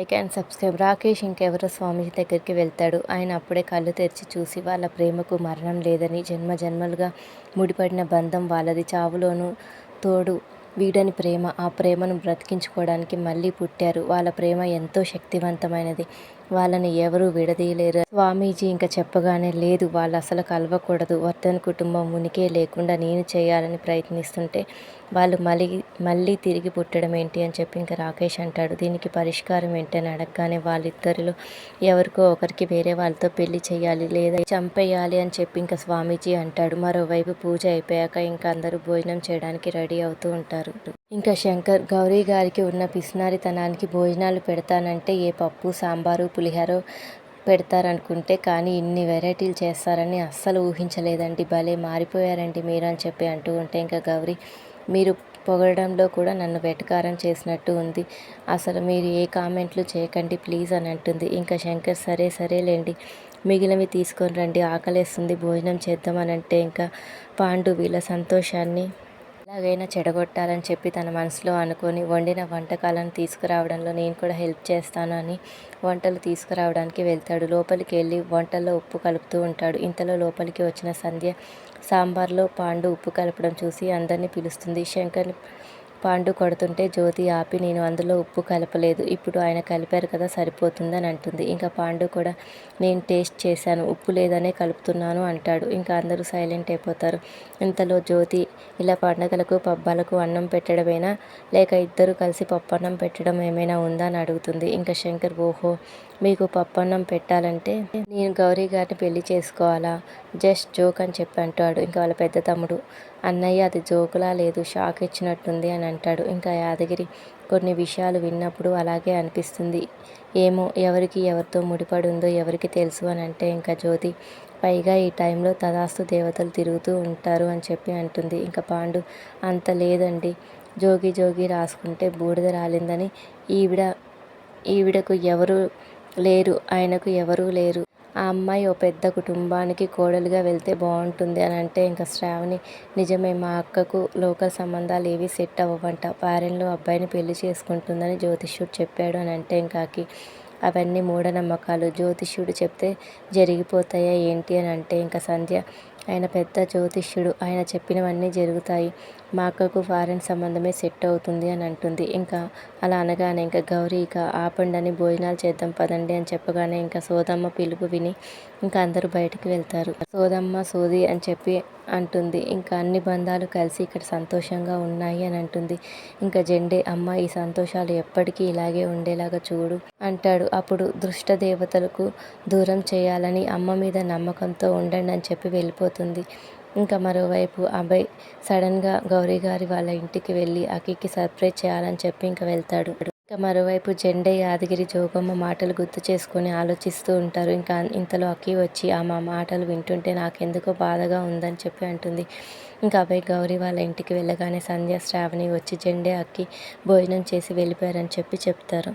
Like and subscribe. Rakesh ఇంకెవరో స్వామీజీ దగ్గరికి వెళ్తాడు. ఆయన అప్పుడే కళ్ళు తెరిచి చూసి వాళ్ళ ప్రేమకు మరణం లేదని జన్మ జన్మలుగా ముడిపడిన బంధం వాళ్ళది. చావులోనూ తోడు వీడని ప్రేమ ఆ ప్రేమను బ్రతికించుకోవడానికి మళ్ళీ పుట్టారు. వాళ్ళ ప్రేమ ఎంతో శక్తివంతమైనది. వాళ్ళని ఎవరూ విడదీయలేరు. స్వామీజీ ఇంకా చెప్పగానే లేదు వాళ్ళు అసలు కలవకూడదు. వర్ధన్ కుటుంబం ఉనికే లేకుండా నేను చేయాలని ప్రయత్నిస్తుంటే వాళ్ళు మళ్ళీ మళ్ళీ తిరిగి పుట్టడం ఏంటి అని చెప్పి ఇంకా రాకేష్ అంటాడు. దీనికి పరిష్కారం ఏంటని అడగగానే వాళ్ళిద్దరిలో ఎవరికో ఒకరికి వేరే వాళ్ళతో పెళ్ళి చేయాలి లేదా చంపేయాలి అని చెప్పి ఇంకా స్వామీజీ అంటాడు. మరోవైపు పూజ అయిపోయాక ఇంకా అందరూ భోజనం చేయడానికి రెడీ అవుతూ ఉంటారు. ఇంకా శంకర్ గౌరీ గారికి ఉన్న పిసినారితనానికి భోజనాలు పెడతానంటే ఏ పప్పు సాంబారు పులిహోర పెడతారనుకుంటే కానీ ఇన్ని వెరైటీలు చేస్తారని అస్సలు ఊహించలేదండి. భలే మారిపోయారండి మీరు అని చెప్పి అంటూ ఉంటే ఇంకా గౌరీ మీరు పొగడంలో కూడా నన్ను వెటకారం చేసినట్టు ఉంది. అసలు మీరు ఏ కామెంట్లు చేయకండి ప్లీజ్ అని అంటుంది. ఇంకా శంకర్ సరే సరేలేండి మిగిలినవి తీసుకొని రండి ఆకలేస్తుంది భోజనం చేద్దామని అంటే ఇంకా పాండు వీళ్ళ సంతోషాన్ని ఎలాగైనా చెడగొట్టాలని చెప్పి తన మనసులో అనుకొని వండిన వంటకాలను తీసుకురావడంలో నేను కూడా హెల్ప్ చేస్తాను అని వంటలు తీసుకురావడానికి వెళ్తాడు. లోపలికి వెళ్ళి వంటల్లో ఉప్పు కలుపుతూ ఉంటాడు. ఇంతలో లోపలికి వచ్చిన సంధ్య సాంబార్లో పాండు ఉప్పు కలపడం చూసి అందరినీ పిలుస్తుంది. శంకర్ని పాండు కొడుతుంటే జ్యోతి ఆపి నేను అందులో ఉప్పు కలపలేదు. ఇప్పుడు ఆయన కలిపారు కదా సరిపోతుందని అంటుంది. ఇంకా పాండు కూడా నేను టేస్ట్ చేశాను. ఉప్పు లేదనే కలుపుతున్నాను అంటాడు. ఇంకా అందరూ సైలెంట్ అయిపోతారు. ఇంతలో జ్యోతి ఇలా పండగలకు పబ్బాలకు అన్నం పెట్టడమేనా? లేక ఇద్దరు కలిసి పప్పన్నం పెట్టడం ఏమైనా ఉందా అని అడుగుతుంది. ఇంకా శంకర్ ఓహో మీకు పప్పన్నం పెట్టాలంటే నేను గౌరీ గారిని పెళ్ళి చేసుకోవాలా? జస్ట్ జోక్ అని చెప్పి అంటాడు. ఇంకా వాళ్ళ పెద్ద తమ్ముడు అన్నయ్య అది జోకులా లేదు. షాక్ ఇచ్చినట్టుంది అని అంటాడు. ఇంకా యాదగిరి కొన్ని విషయాలు విన్నప్పుడు అలాగే అనిపిస్తుంది. ఏమో ఎవరికి ఎవరితో ముడిపడి ఉందో ఎవరికి తెలుసు అని అంటే ఇంకా జ్యోతి పైగా ఈ టైంలో తదాస్తు దేవతలు తిరుగుతూ ఉంటారు అని చెప్పి అంటుంది. ఇంకా పాండు అంత లేదండి. జోగి జోగి రాసుకుంటే బూడిద రాలిందని ఈవిడ ఈవిడకు ఎవరు లేరు ఆయనకు ఎవరూ లేరు. ఆ అమ్మాయి ఓ పెద్ద కుటుంబానికి కోడలుగా వెళ్తే బాగుంటుంది అని అంటే ఇంకా శ్రావణి నిజమే మా అక్కకు లోకల్ సంబంధాలు ఏవి సెట్ అవ్వవంట. ఫారెన్లో అబ్బాయిని పెళ్ళి చేసుకుంటుందని జ్యోతిష్యుడు చెప్పాడు అని అంటే ఇంకాకి అవన్నీ మూఢనమ్మకాలు. జ్యోతిష్యుడు చెప్తే జరిగిపోతాయా ఏంటి అని అంటే ఇంకా సంధ్య ఆయన పెద్ద జ్యోతిష్యుడు. ఆయన చెప్పినవన్నీ జరుగుతాయి. మా అక్కకు ఫారెన్ సంబంధమే సెట్ అవుతుంది అని అంటుంది. ఇంకా అలా అనగానే ఇంకా గౌరీ ఇక ఆపండని భోజనాలు చేద్దాం పదండి అని చెప్పగానే ఇంకా సోదమ్మ పిలుపు విని ఇంకా అందరూ బయటికి వెళ్తారు. సోదమ్మ సోది అని చెప్పి అంటుంది. ఇంకా అన్ని బంధాలు కలిసి ఇక్కడ సంతోషంగా ఉన్నాయి అని అంటుంది. ఇంకా జెండే అమ్మ ఈ సంతోషాలు ఎప్పటికీ ఇలాగే ఉండేలాగా చూడు అంటాడు. అప్పుడు దృష్ట దేవతలకు దూరం చేయాలని అమ్మ మీద నమ్మకంతో ఉండండి అని చెప్పి అవుతుంది ఇంకా మరోవైపు అభయ్ సడన్గా గౌరీ గారి వాళ్ళ ఇంటికి వెళ్ళి అఖికి సర్ప్రైజ్ చేయాలని చెప్పి ఇంకా వెళ్తాడు. ఇంకా మరోవైపు జెండే యాదగిరి జోగమ్మ మాటలు గుర్తు చేసుకొని ఆలోచిస్తూ ఉంటారు. ఇంకా ఇంతలో అక్కి వచ్చి ఆ మా మాటలు వింటుంటే నాకెందుకో బాధగా ఉందని చెప్పి అంటుంది. ఇంకా అభయ్ గౌరీ వాళ్ళ ఇంటికి వెళ్ళగానే సంధ్య శ్రావణి వచ్చి జెండే అక్కి భోజనం చేసి వెళ్ళిపోయారని చెప్పి చెప్తారు.